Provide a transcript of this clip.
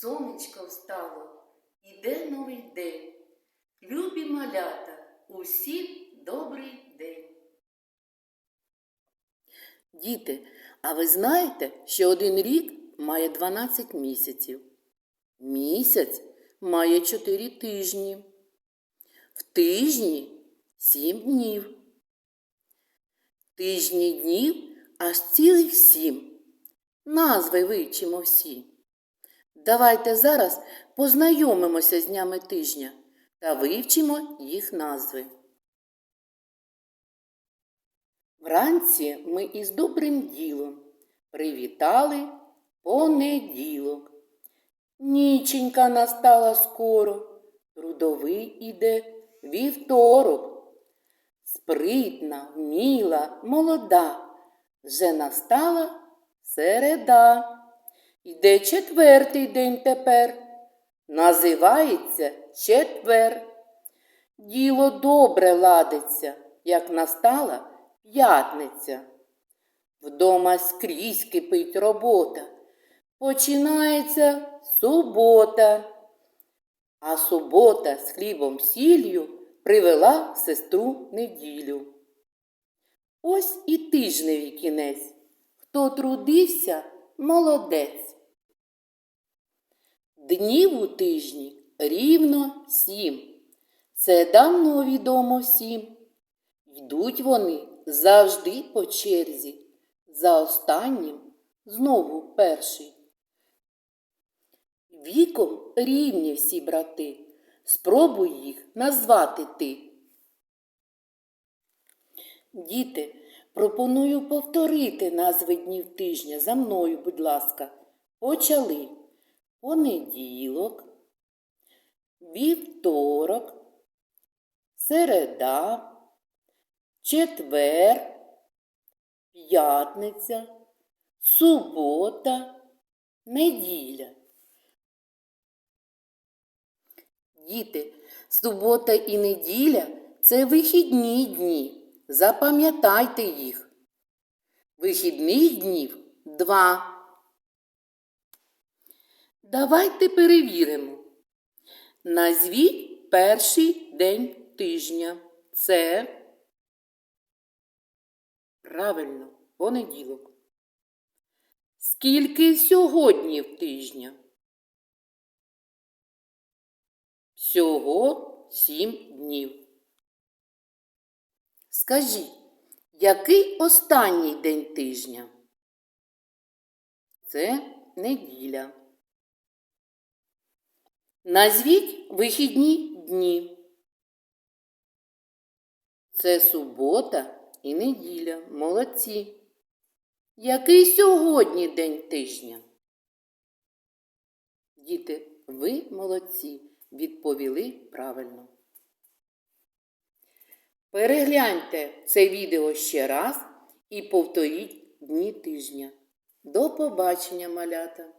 Сонечко встало, іде новий день. Любі малята, усім добрий день. Діти, а ви знаєте, що один рік має 12 місяців? Місяць має 4 тижні. В тижні 7 днів. Тижні днів аж цілих сім. Назви вивчимо всі. Давайте зараз познайомимося з днями тижня та вивчимо їх назви. Вранці ми із добрим ділом привітали понеділок. Ніченька настала скоро, трудовий іде вівторок. Спритна, вміла, молода, вже настала середа. Йде четвертий день тепер, називається четвер. Діло добре ладиться, як настала п'ятниця. Вдома скрізь кипить робота. Починається субота. А субота з хлібом сіллю привела сестру неділю. Ось і тижневий кінець. Хто трудився, молодець. Днів у тижні рівно сім. Це давно відомо всім. Йдуть вони завжди по черзі. За останнім знову перший. Віком рівні всі брати. Спробуй їх назвати ти. Діти, пропоную повторити назви днів тижня за мною, будь ласка. Почали понеділок, вівторок, середа, четвер, п'ятниця, субота, неділя. Діти, субота і неділя це вихідні дні. Запам'ятайте їх. Вихідних днів два. Давайте перевіримо. Назвіть перший день тижня. Це правильно, понеділок. Скільки сьогодні в тижня? Всього сім днів. Скажіть, який останній день тижня? Це неділя. Назвіть вихідні дні. Це субота і неділя. Молодці. Який сьогодні день тижня? Діти, ви молодці, відповіли правильно. Перегляньте це відео ще раз і повторіть дні тижня. До побачення, малята!